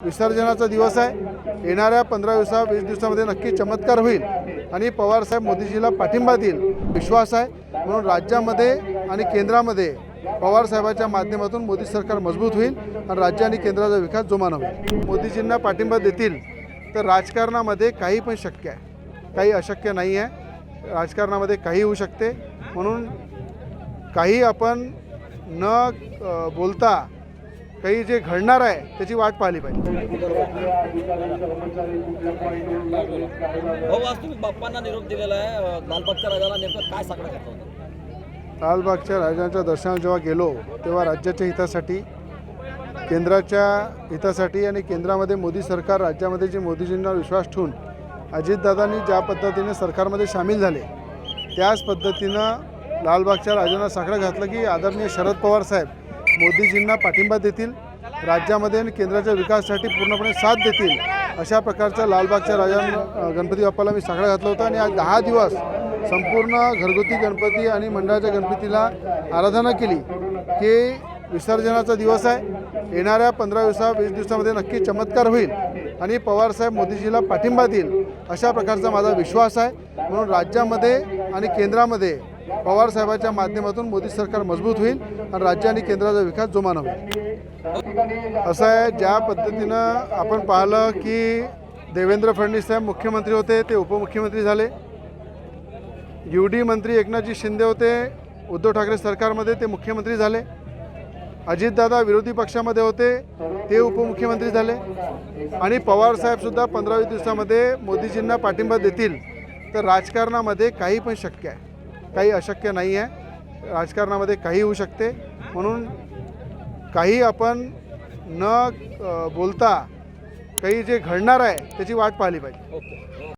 विसर्जनाचा दिवस आहे. येणाऱ्या पंधरा दिवसा वीस दिवसामध्ये नक्की चमत्कार होईल आणि पवारसाहेब मोदीजीला पाठिंबा देईल. विश्वास आहे. म्हणून राज्यामध्ये आणि केंद्रामध्ये पवारसाहेबाच्या माध्यमातून मोदी सरकार मजबूत होईल आणि राज्य आणि केंद्राचा विकास जोमाना होईल. मोदीजींना पाठिंबा देतील तर राजकारणामध्ये काही पण शक्य आहे. काही अशक्य नाही आहे. राजकारणामध्ये काही होऊ शकते. म्हणून काही आपण न बोलता काही जे घडणार आहे त्याची वाट पाहिली पाहिजे. बाप्पांना निरोप दिलेला आहे. लालबागच्या राजाला नेमकं काय लालबागच्या राजांच्या दर्शनाला जेव्हा गेलो तेव्हा राज्याच्या हितासाठी केंद्राच्या हितासाठी आणि केंद्रामध्ये मोदी सरकार राज्यामध्ये जे मोदीजींना विश्वास ठेवून अजितदादांनी ज्या पद्धतीने सरकारमध्ये सामील झाले त्याच पद्धतीनं लालबागच्या राजांना साकडं घातलं की आदरणीय शरद पवार साहेब मोदीजींना पाठिंबा देतील राज्यामध्ये आणि केंद्राच्या विकासासाठी पूर्णपणे साथ देतील अशा प्रकारचा लालबागच्या राजा गणपती बाप्पाला मी साकडं घातलं होतं आणि आज दहा दिवस संपूर्ण घरगुती गणपती आणि मंडळाच्या गणपतीला आराधना केली. की विसर्जनाचा दिवस आहे. येणाऱ्या पंधरा दिवसा वीस दिवसामध्ये नक्की चमत्कार होईल आणि पवारसाहेब मोदीजीला पाठिंबा देईल अशा प्रकारचा माझा विश्वास आहे. म्हणून राज्यामध्ये आणि केंद्रामध्ये पवारसाहेबाच्या माध्यमातून मोदी सरकार मजबूत होईल आणि राज्य आणि केंद्राचा विकास जोमानं होईल. असं आहे ज्या पद्धतीनं आपण पाहिलं की देवेंद्र फडणवीस साहेब मुख्यमंत्री होते ते उपमुख्यमंत्री झाले. यू डी मंत्री एकनाथजी शिंदे होते उद्धव ठाकरे सरकारमध्ये ते मुख्यमंत्री झाले. अजितदादा विरोधी पक्षामध्ये होते ते उपमुख्यमंत्री झाले. आणि पवारसाहेबसुद्धा पंधरावीस दिवसामध्ये मोदीजींना पाठिंबा देतील तर राजकारणामध्ये काही पण शक्य आहे. काही अशक्य नाही आहे. राजकारणामध्ये काही होऊ शकते. म्हणून काही आपण न बोलता काही जे घडणार आहे त्याची वाट पाहिली पाहिजे.